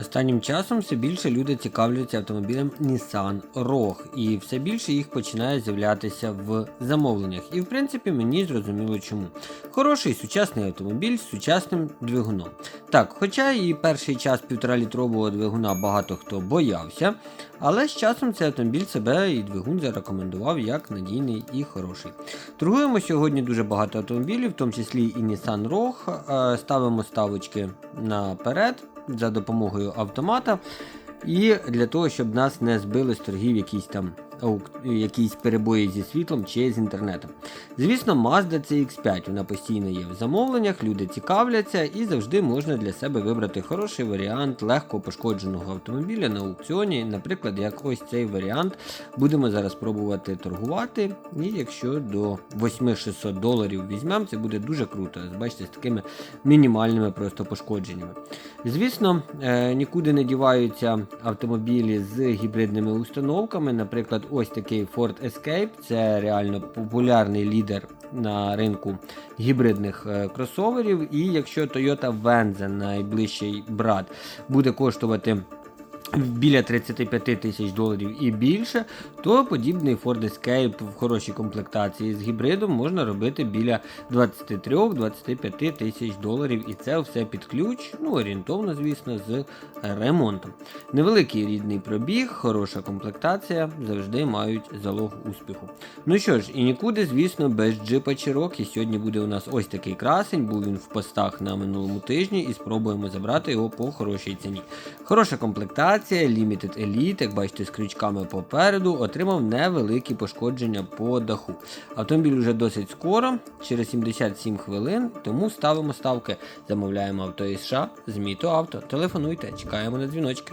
Останнім часом все більше люди цікавляться автомобілем Nissan Rogue, і все більше їх починає з'являтися в замовленнях. І в принципі мені зрозуміло чому. Хороший сучасний автомобіль з сучасним двигуном. Так, хоча і перший час півторалітрового двигуна багато хто боявся, але з часом цей автомобіль себе і двигун зарекомендував як надійний і хороший. Торгуємо сьогодні дуже багато автомобілів, в тому числі і Nissan Rogue. Е, Ставимо ставочки наперед за допомогою автомата. І для того, щоб нас не збили з торгів якісь там якісь перебої зі світлом чи з інтернетом. Звісно, Mazda CX5 вона постійно є в замовленнях, люди цікавляться і завжди можна для себе вибрати хороший варіант легко пошкодженого автомобіля на аукціоні. Наприклад, як ось цей варіант будемо зараз пробувати торгувати. І якщо до 8600 доларів візьмемо, це буде дуже круто. Бачите, з такими мінімальними просто пошкодженнями. Звісно, е, нікуди не діваються автомобілі з гібридними установками. Наприклад, ось такий Ford Escape, це реально популярний лідер на ринку гібридних е, кросоверів. І якщо Toyota Venza, найближчий брат, буде коштувати біля 35 тисяч доларів і більше, то подібний Ford Escape в хорошій комплектації з гібридом можна робити біля 23-25 тисяч доларів, і це все під ключ, ну орієнтовно, звісно, з ремонтом. Невеликий рідний пробіг, хороша комплектація завжди мають залог успіху. Ну що ж, і нікуди, звісно, без джипа Cherokee. Сьогодні буде у нас ось такий красень, був він в постах на минулому тижні, і спробуємо забрати його по хорошій ціні. Хороша комплектація, Limited Elite, як бачите, з крючками попереду, отримав невеликі пошкодження по даху. Автомобіль вже досить скоро, через 77 хвилин, тому ставимо ставки. Замовляємо авто із США з Міто Авто. Телефонуйте, чекаємо на дзвіночки.